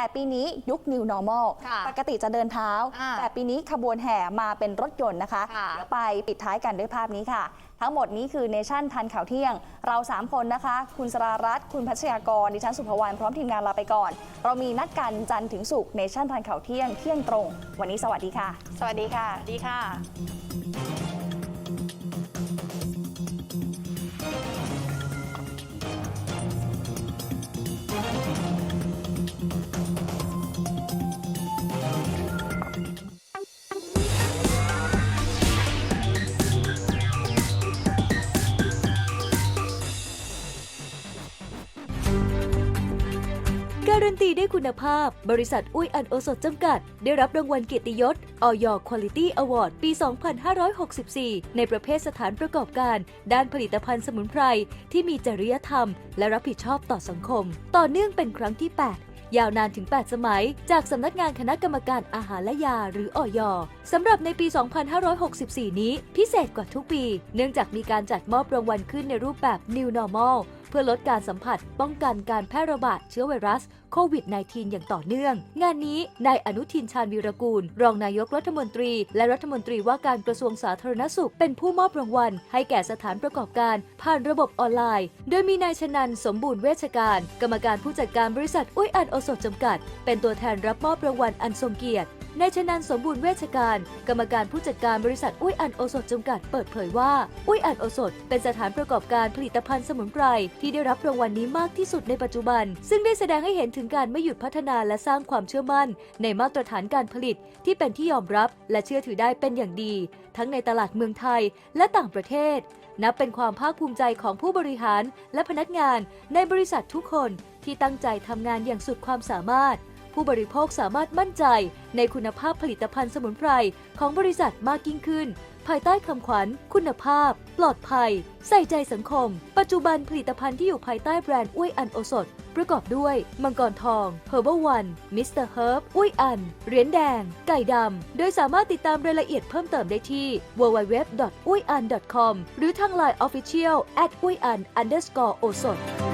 แต่ปีนี้ยุค New Normal ค่ะปกติจะเดินเท้า อ่าแต่ปีนี้ขบวนแห่มาเป็นรถยนต์นะคะค่ะเดี๋ยวไปปิดท้ายกันด้วยภาพนี้ค่ะ ทั้งหมดนี้คือเนชั่นทันข่าวเที่ยง เรา 3 คนนะคะ คุณสรารัตน์คุณพัชยากร ดิฉันสุภวรรณพร้อมทีมงานลาไปก่อน เรามีนัดกันจันทร์ถึงศุกร์เนชั่นทันข่าวเที่ยงเที่ยงตรง วันนี้สวัสดีค่ะ สวัสดีค่ะ ดีค่ะ การันตีด้วยคุณภาพ บริษัทอุ้ยอันโอสถจำกัด ได้รับรางวัลเกียรติยศออยคุณ i t y Award ปี 2564 ในประเภทสถานประกอบการ ด้านผลิตภัณฑ์สมุนไพร ที่มีจริยธรรม และรับผิดชอบต่อสังคม ต่อเนื่องเป็นครั้งที่ 8ยาวนานถึง 8 สมัย จากสำนักงานคณะกรรมการอาหารและยาหรืออย สำหรับในปี 2564 นี้ พิเศษกว่าทุกปี เนื่องจากมีการจัดมอบรางวัลขึ้นในรูปแบบ New Normal เพื่อลดการสัมผัสป้องกันการแพร่ระบาดเชื้อไวรัสโควิด -19 อย่างต่อเนื่อง งานนี้นายอนุทินชาญวีรกูล รองนายกรัฐมนตรี และรัฐมนตรีว่าการกระทรวงสาธารณสุข เป็นผู้มอบรางวัล ให้แก่สถานประกอบการ ผ่านระบบออนไลน์ โดยมีนายชนันสมบูรณ์เวชการ กรรมการผู้จัดการบริษัทอุ้ยอันโอสถจำกัด เป็นตัวแทนรับมอบรางวัลอันทรงเกียรติ นายชนันสมบูรณ์เวชการ กรรมการผู้จัดการบริษัทอุ้ยอันโอสถจำกัดเปิดเผยว่า อุ้ยอันโอสถ เป็นสถานประกอบการผลิตภัณฑ์สมุนไพรที่ได้รับรางวัลนี้มากที่สุดในปัจจุบัน ซึ่งได้แสดงให้เห็นถึงการไม่หยุดพัฒนาและสร้างความเชื่อมั่น ในมาตรฐานการผลิตที่เป็นที่ยอมรับ และเชื่อถือได้เป็นอย่างดี ทั้งในตลาดเมืองไทยและต่างประเทศ นับเป็นความภาคภูมิใจของผู้บริหารและพนักงานในบริษัททุกคนที่ตั้งใจทำงานอย่างสุดความสามารถ ผู้บริโภคสามารถมั่นใจในคุณภาพผลิตภัณฑ์สมุนไพรของบริษัทมากยิ่งขึ้น ภายใต้คำขวัญ คุณภาพ ปลอดภัย ใส่ใจสังคม ปัจจุบันผลิตภัณฑ์ที่อยู่ภายใต้แบรนด์อุ้ยอันโอสถ ประกอบด้วย มังกรทอง Herbal One Mr. Herb อุ้ยอัน เหรียญแดง ไก่ดำ โดยสามารถติดตามรายละเอียดเพิ่มเติมได้ที่ www.uyan.com หรือทาง Line Official at อุ้ยอัน underscore โอสถ